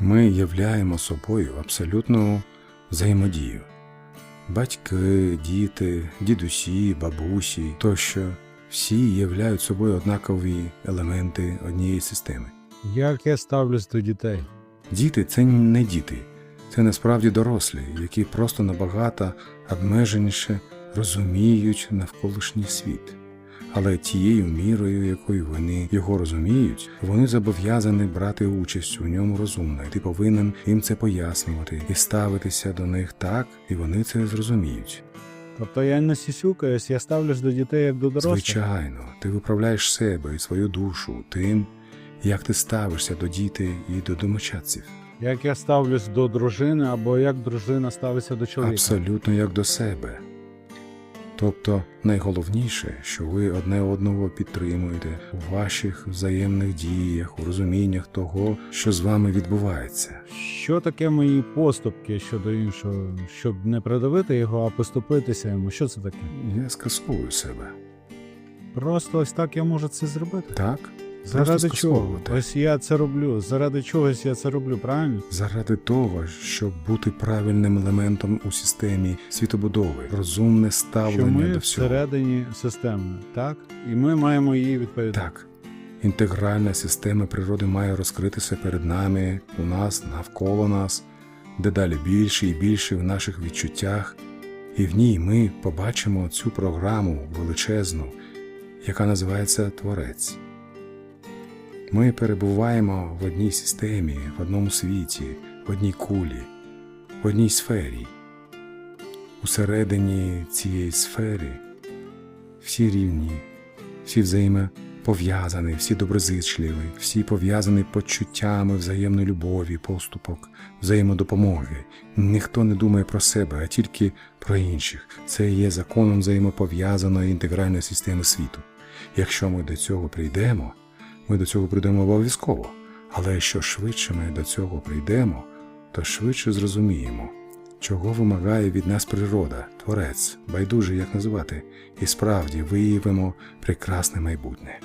Ми являємо собою абсолютну взаємодію. Батьки, діти, дідусі, бабусі тощо всі являють собою однакові елементи однієї системи. Як я ставлюсь до дітей? Діти це не діти, це насправді дорослі, які просто набагато обмеженіше розуміють навколишній світ. Але тією мірою, якою вони його розуміють, вони зобов'язані брати участь у ньому розумно, і ти повинен їм це пояснювати і ставитися до них так, і вони це зрозуміють. Тобто я не сісюкаюсь, я ставлюсь до дітей як до дорослих. Звичайно, ти виправляєш себе і свою душу тим, як ти ставишся до дітей і до домочадців. Як я ставлюсь до дружини, або як дружина ставиться до чоловіка. Абсолютно як до себе. Тобто найголовніше, що ви одне одного підтримуєте у ваших взаємних діях, у розуміннях того, що з вами відбувається. Що таке мої поступки щодо іншого, щоб не придавити його, а поступитися йому? Що це таке? Я скасовую себе. Просто ось так я можу це зробити. Так? Заради чого? Ось я це роблю. Заради чогось я це роблю, правильно? Заради того, щоб бути правильним елементом у системі світобудови, розумне Що ставлення ми до всього. всередині системи, так? І ми маємо її відповідати. Так. Інтегральна система природи має розкритися перед нами, у нас, навколо нас, дедалі більше і більше в наших відчуттях, і в ній ми побачимо цю програму величезну, яка називається Творець. Ми перебуваємо в одній системі, в одному світі, в одній кулі, в одній сфері. Усередині цієї сфери всі рівні, всі взаємопов'язані, всі доброзичливі, всі пов'язані почуттями взаємної любові, поступок, взаємодопомоги. Ніхто не думає про себе, а тільки про інших. Це є законом взаємопов'язаної інтегральної системи світу. Якщо ми до цього прийдемо, ми до цього прийдемо обов'язково. Але що швидше ми до цього прийдемо, то швидше зрозуміємо, чого вимагає від нас природа, творець, байдуже як називати, і справді виявимо прекрасне майбутнє.